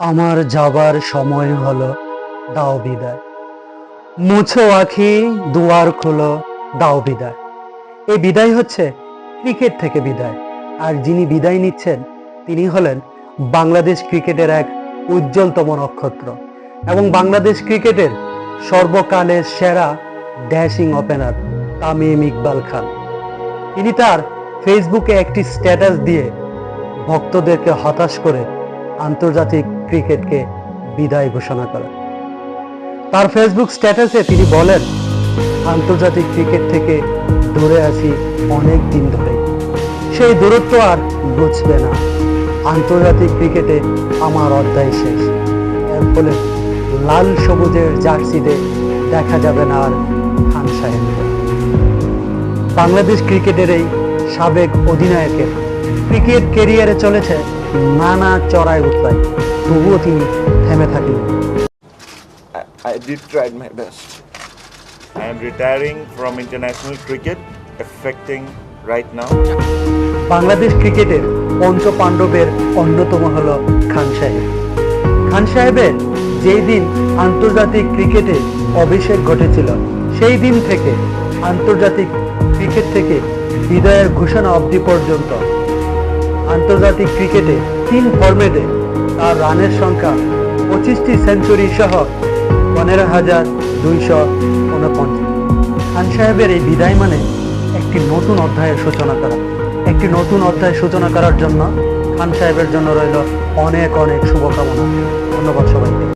আমার যাবার সময় হলো, দাও বিদায়। মুছো আখি, দুয়ার খোলো, দাও বিদায়। এই বিদায় হচ্ছে ক্রিকেট থেকে বিদায়। আর যিনি বিদায় নিচ্ছেন, তিনি হলেন বাংলাদেশ ক্রিকেটের এক উজ্জ্বলতম নক্ষত্র। এবং বাংলাদেশ ক্রিকেটের সর্বকালের সেরা ড্যাশিং ওপেনার তামিম ইকবাল খান। তিনি তার ফেসবুকে একটি স্ট্যাটাস দিয়ে ভক্তদেরকে হতাশ করে আন্তর্জাতিক ক্রিকেটকে বিদায় ঘোষণা করেন। তার ফেসবুক স্ট্যাটাসে তিনি বলেন, আন্তর্জাতিক ক্রিকেট থেকে দূরে আছি অনেক দিন ধরে সেই দূরত্ব আর বুঝবে না। আন্তর্জাতিক ক্রিকেটে আমার অধ্যায় শেষ। এর ফলে লাল সবুজের জার্সিতে দেখা যাবে না আর খান সাহেবকে। বাংলাদেশ ক্রিকেটের এই সাবেক অধিনায়কের ক্রিকেট কেরিয়ারে চলেছে নানা চড়াই উতরাই তবুও তিনি থেমে থাকলেন I, did try my best. I am retiring from international cricket, effecting right now. Bangladesh ক্রিকেটের পঞ্চ পাণ্ডবের অন্যতম হল খান সাহেব খান সাহেবের যেই দিন আন্তর্জাতিক ক্রিকেটে অভিষেক ঘটেছিল সেই দিন থেকে আন্তর্জাতিক ক্রিকেট থেকে বিদায়ের ঘোষণা অবধি পর্যন্ত আন্তর্জাতিক ক্রিকেটে তিন ফর্মেটে তার রানের সংখ্যা পঁচিশটি সেঞ্চুরি সহ পনেরো হাজার দুইশো ঊনপঞ্চাশ খান সাহেবের এই বিদায় মানে একটি নতুন অধ্যায়ের সূচনা করা। একটি নতুন অধ্যায় সূচনা করার জন্য খান সাহেবের জন্য রইল অনেক অনেক শুভকামনা। ধন্যবাদ সবাইকে।